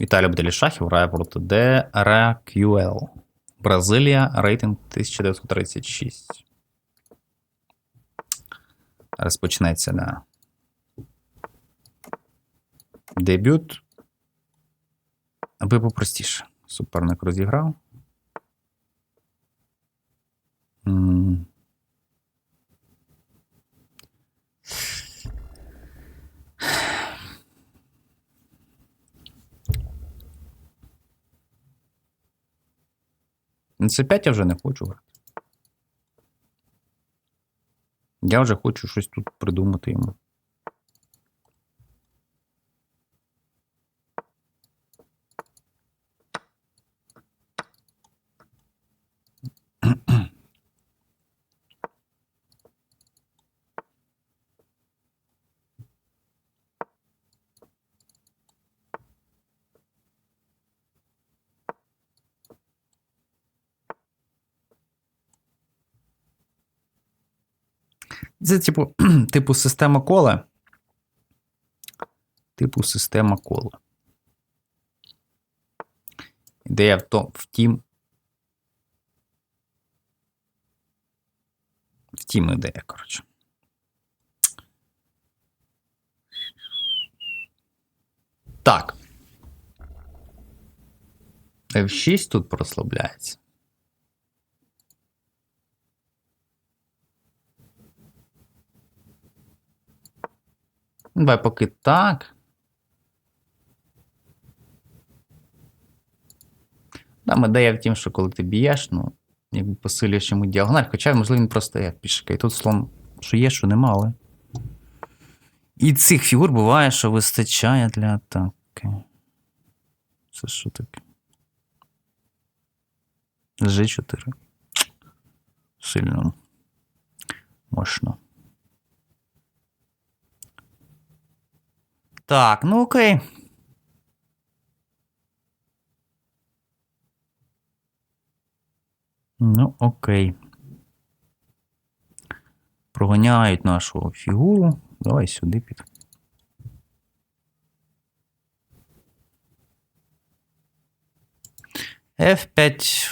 Віталій буде шахів грає проти DRQL. Бразилія, рейтинг 1936. Розпочнеться, да. Дебют. Аби попростіше. Суперник розіграв. На це 5 я вже не хочу грати. Я вже хочу щось тут придумати йому. Це типу, типу система кола. Типу система кола. Ідея в том, втім. Втім, ідея, коротше. Так. F6 тут прослабляється. Давай поки так. Там ідея в тім, що коли ти б'єш, ну, якби посилюєш йому діагональ, хоча, можливо, він просто як пішки. І тут слон, що є, що нема. І цих фігур буває, що вистачає для атаки. Це що таке? G4. Сильно. Мощно. Так, ну окей. Ну, окей. Проганяють нашу фігуру. Давай сюди під. F5.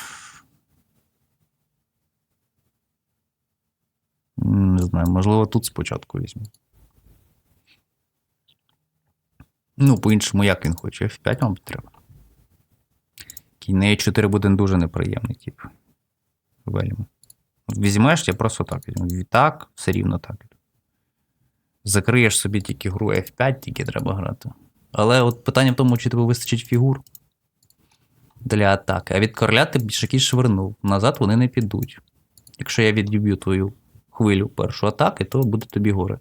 Не знаю, можливо, тут спочатку візьму. Ну, по-іншому, як він хоче. F5 мабуть, треба. Кінь на E4 буде дуже неприємний, тип. Вельми. Візьмеш, я просто так візьму. Так, все рівно так. Закриєш собі тільки гру F5, тільки треба грати. Але от питання в тому, чи тобі вистачить фігур для атаки. А від короля ти більше швирнув. Назад вони не підуть. Якщо я відіб'ю твою хвилю першу атаки, то буде тобі горе.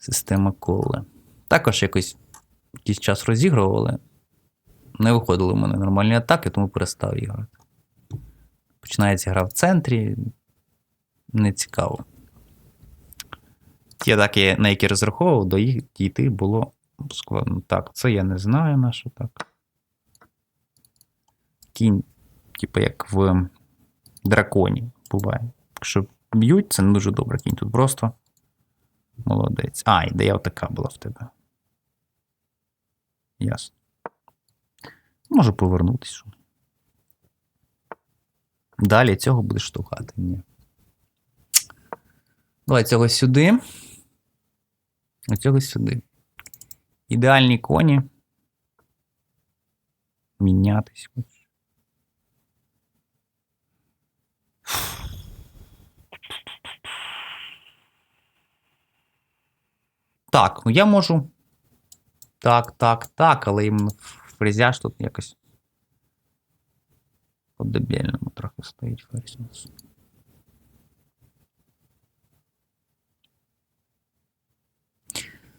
Система коле. Також якось якийсь час розігрували. Не виходили в мене нормальні атаки, тому перестав їх грати. Починається гра в центрі. Не цікаво. Ті атаки, на які розраховував, до їх дійти було складно. Так, це я не знаю, на що так. Кінь, типу, як в драконі буває. Якщо б'ють, це не дуже добре. Кінь тут просто. Молодець. А, ідея така була в тебе. Ясно. Можу повернутися. Далі цього будеш штовхати. Ні. Давай цього сюди. А цього сюди. Ідеальні коні. Мінятись. Так, ну я можу. Так, так, так, але їм фрезяж тут якось. По дебільному трохи стоїть ферзь.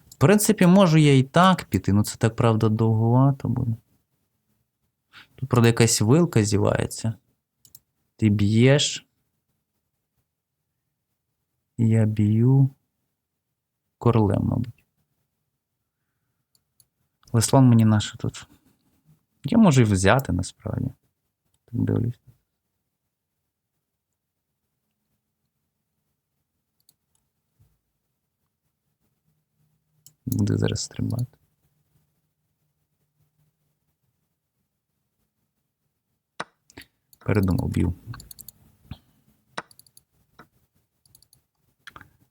В принципі, можу я і так піти, ну це так правда довгувато буде. Тут, правда, якась вилка зівається. Ти б'єш. Я б'ю королем, мабуть. Але слон мені наше тут. Я можу і взяти насправді. Так дивлюсь. Буде зараз стрибати. Передумав б'ю.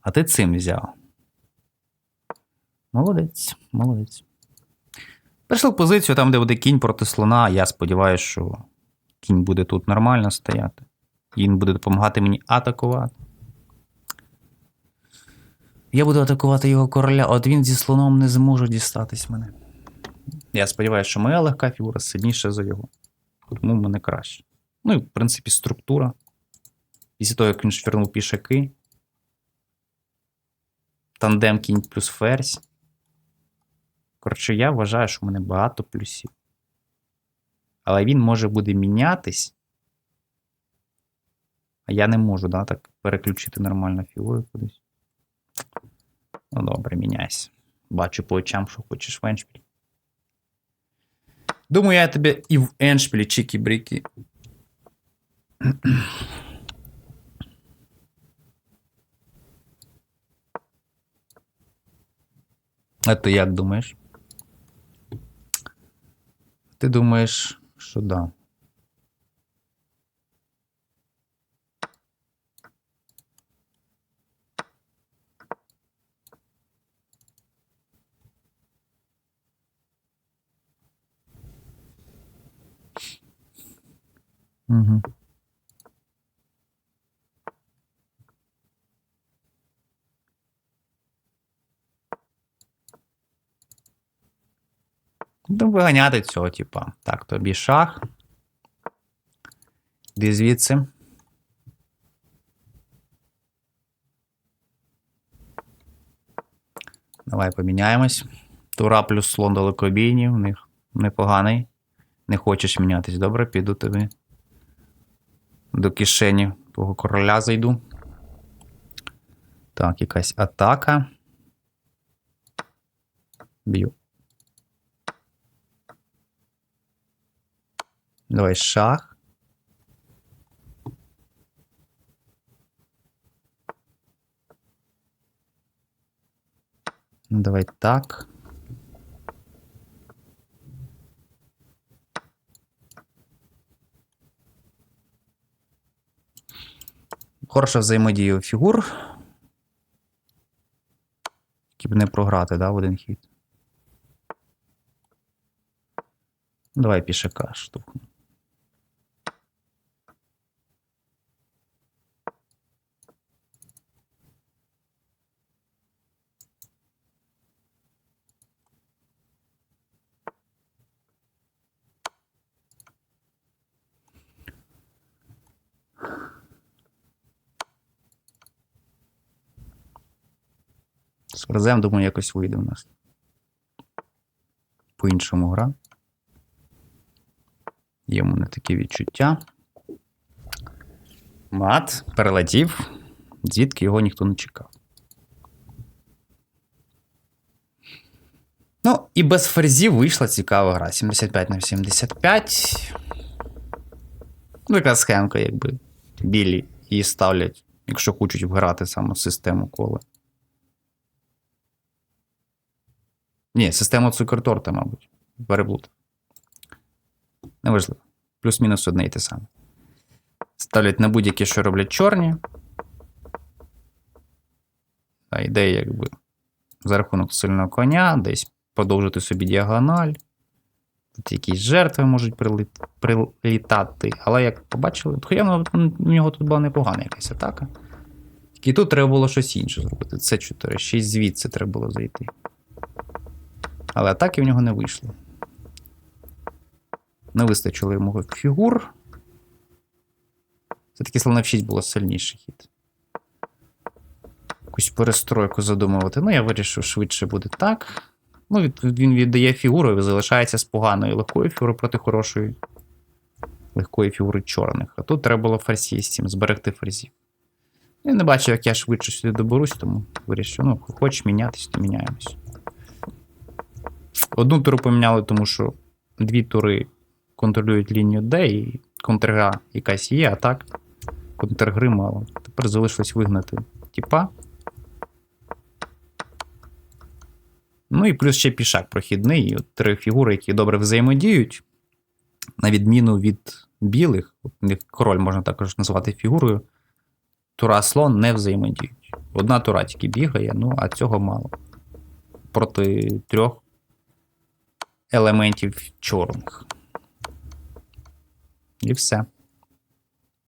А ти цим взяв. Молодець, молодець. Прийшли в позицію там, де буде кінь проти слона. Я сподіваюся, що кінь буде тут нормально стояти. Він буде допомагати мені атакувати. Я буду атакувати його короля, от він зі слоном не зможе дістатись мене. Я сподіваюся, що моя легка фігура сильніша за його. Тому в мене краще. Ну і, в принципі, структура. Після того, як він швирнув пішаки. Тандем кінь плюс ферзь. Коротше, я вважаю, що в мене багато плюсів. Але він може буде мінятись. А я не можу, да, так переключити нормально фігуру кудись. Ну, добре, міняйся. Бачу по очам, що хочеш в еншпілі. Думаю, я тебе і в еншпілі чікі-брікі. А ти як думаєш? Ти думаєш, що да. Угу. Виганяти цього, типа. Так, тобі шах. Іди звідси. Давай поміняємось. Тура плюс слон далекобійні, у них непоганий. Не хочеш мінятись, добре, піду тобі. До кишені твого короля зайду. Так, якась атака. Б'ю. Давай шах. Давай так. Хороша взаємодія фігур. Тільки не програти, да, в один хід. Давай пішака штовхну. З ферзем, думаю, якось вийде в нас. По-іншому гра. Є в мене такі відчуття. Мат перелетів, звідки його ніхто не чекав. Ну, і без ферзів вийшла цікава гра. 75 на 75. Ну, яка схемка, якби. Білі її ставлять, якщо хочуть вграти саме систему кола. Ні, система цукерторта, мабуть. Переплутав. Неважливо. Плюс-мінус одне і те саме. Ставлять на будь-які, що роблять чорні. А ідея, якби, за рахунок сильного коня, десь продовжити собі діагональ. Тут якісь жертви можуть приліт... прилітати. Але як побачили, то явно у нього тут була непогана якась атака. Тільки тут треба було щось інше зробити. Це 4, 6 звідси треба було зайти. Але атаки в нього не вийшло. Не вистачило йому фігур. Все-таки слон F6 було сильніший хід. Якусь перестройку задумувати. Ну, я вирішив, швидше буде так. Ну, він віддає фігуру і залишається з поганої легкої фігури проти хорошої легкої фігури чорних. А тут треба було ферзі з цим зберегти ферзів. Я не бачив, як я швидше сюди доберусь, тому вирішив, ну, хочеш мінятись, то міняємось. Одну туру поміняли, тому що дві тури контролюють лінію D, і контргра якась є, а так контргри мало. Тепер залишилось вигнати тіпа. Ну і плюс ще пішак прохідний. І от три фігури, які добре взаємодіють, на відміну від білих, король можна також назвати фігурою. Тура слон не взаємодіють. Одна тура тільки бігає, ну а цього мало. Проти трьох елементів чорних. І все.